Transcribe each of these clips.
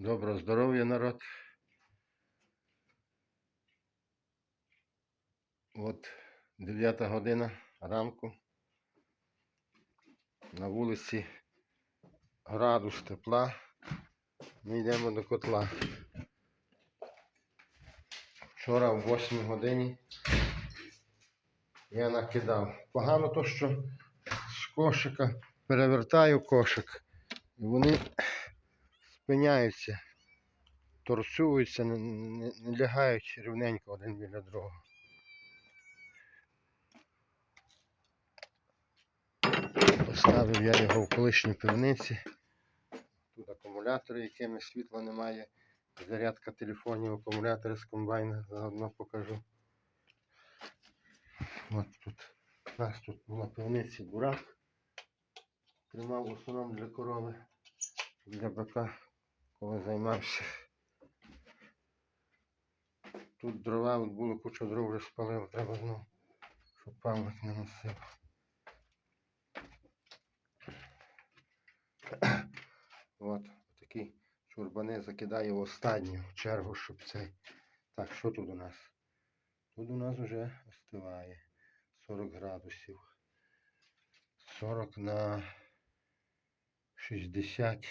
Доброго здоров'я, народ. От 9 година ранку. На вулиці градус тепла. Ми йдемо до котла. Вчора в 8 годині я накидав. Погано то, що з кошика перевертаю кошик. І вони спиняються, торцюються, не, не, не лягають рівненько один біля другого. Поставив я його в колишній пивниці. Тут акумулятори, якими світла немає. Зарядка телефонів, акумулятори з комбайна, заодно покажу. От тут у нас тут була пивниці бурак. Тримав в основному для корови для бика, коли займався. Тут дрова, от було куча дров вже спалив, треба знову, щоб Павлик не носив. От такі чурбани закидаю в останню чергу, щоб цей. Так, що тут у нас? Тут у нас вже остиває 40 градусів. 40 на 60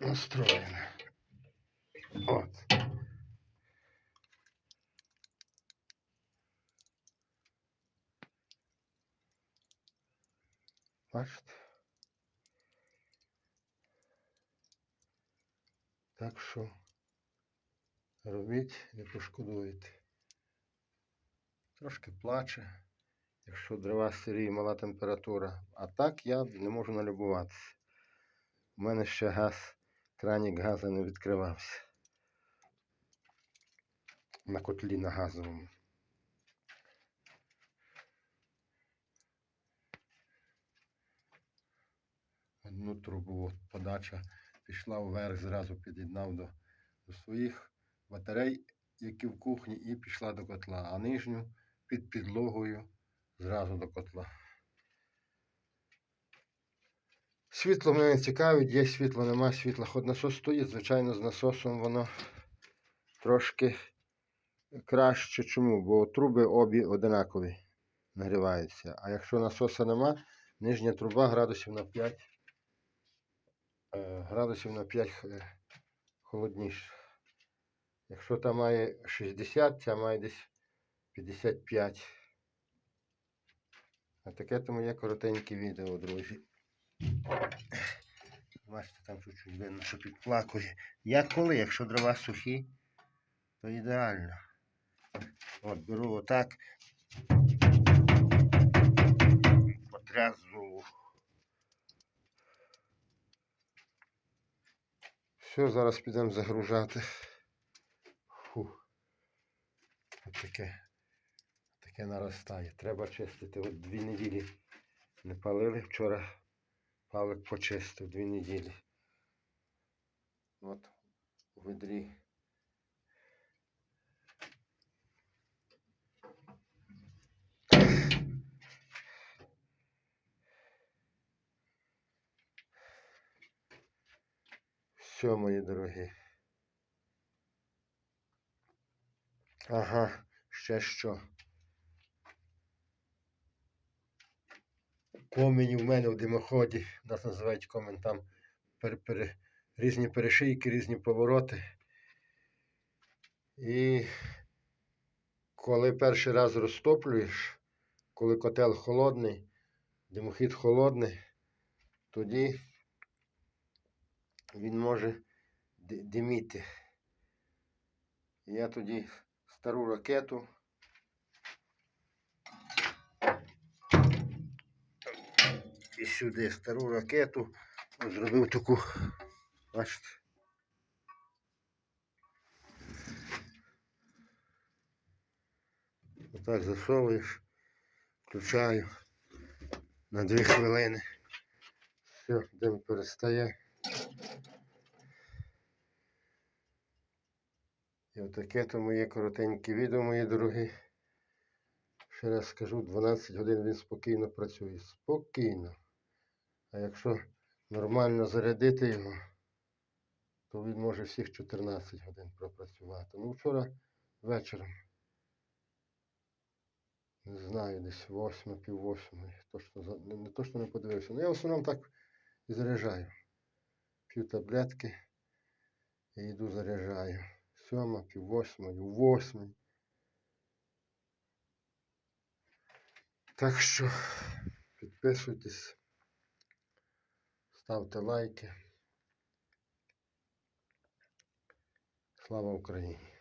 настроєно. От. Бачите? Так що робіть, не пошкодуєте. Трошки плаче якщо дрова сирі і мала температура. А так я не можу налюбуватися. У мене ще газ, кранік газу не відкривався. На котлі на газовому. Одну трубу от, подача пішла вверх, зразу під'єднав до, до своїх батарей, які в кухні, і пішла до котла, а нижню під підлогою зразу до котла. Світло мене не цікавить, є світло, нема світла. Хоч насос стоїть, звичайно, з насосом воно трошки краще. Чому? Бо труби обі одинакові нагріваються. А якщо насоса нема, нижня труба градусів на 5 е, градусів на 5 е, холодніше. Якщо там має 60, ця має десь 55. А таке то моє коротеньке відео, друзі. Бачите, там чуть-чуть видно, що підплакує. Як коли, якщо дрова сухі, то ідеально. От, беру отак. Потрясу. Все, зараз підемо загружати. Фу. От таке таке наростає. Треба чистити. От дві неділі не палили. Вчора Павлик почистив дві неділі. От у ведрі. Все, мої дорогі. Ага, ще що. Комені в мене в димоході, нас називають комен там пер, пер, різні перешийки, різні повороти. І коли перший раз розтоплюєш, коли котел холодний, димохід холодний, тоді він може диміти. Я тоді стару ракету і сюди стару ракету зробив таку, бачите. Отак засовуєш, включаю на 2 хвилини. Все, дим перестає. І отаке то моє коротеньке відео, мої дорогі. Ще раз скажу, 12 годин він спокійно працює. Спокійно. А якщо нормально зарядити його, то він може всіх 14 годин пропрацювати. Ну, вчора вечором, не знаю, десь 8, пів восьмої, точно, не, не точно не подивився. Ну, я в основному так і заряджаю. П'ю таблетки і йду заряджаю. Сьома, пів восьмої, у восьмій. Так що підписуйтесь, ставте лайки. Слава Україні!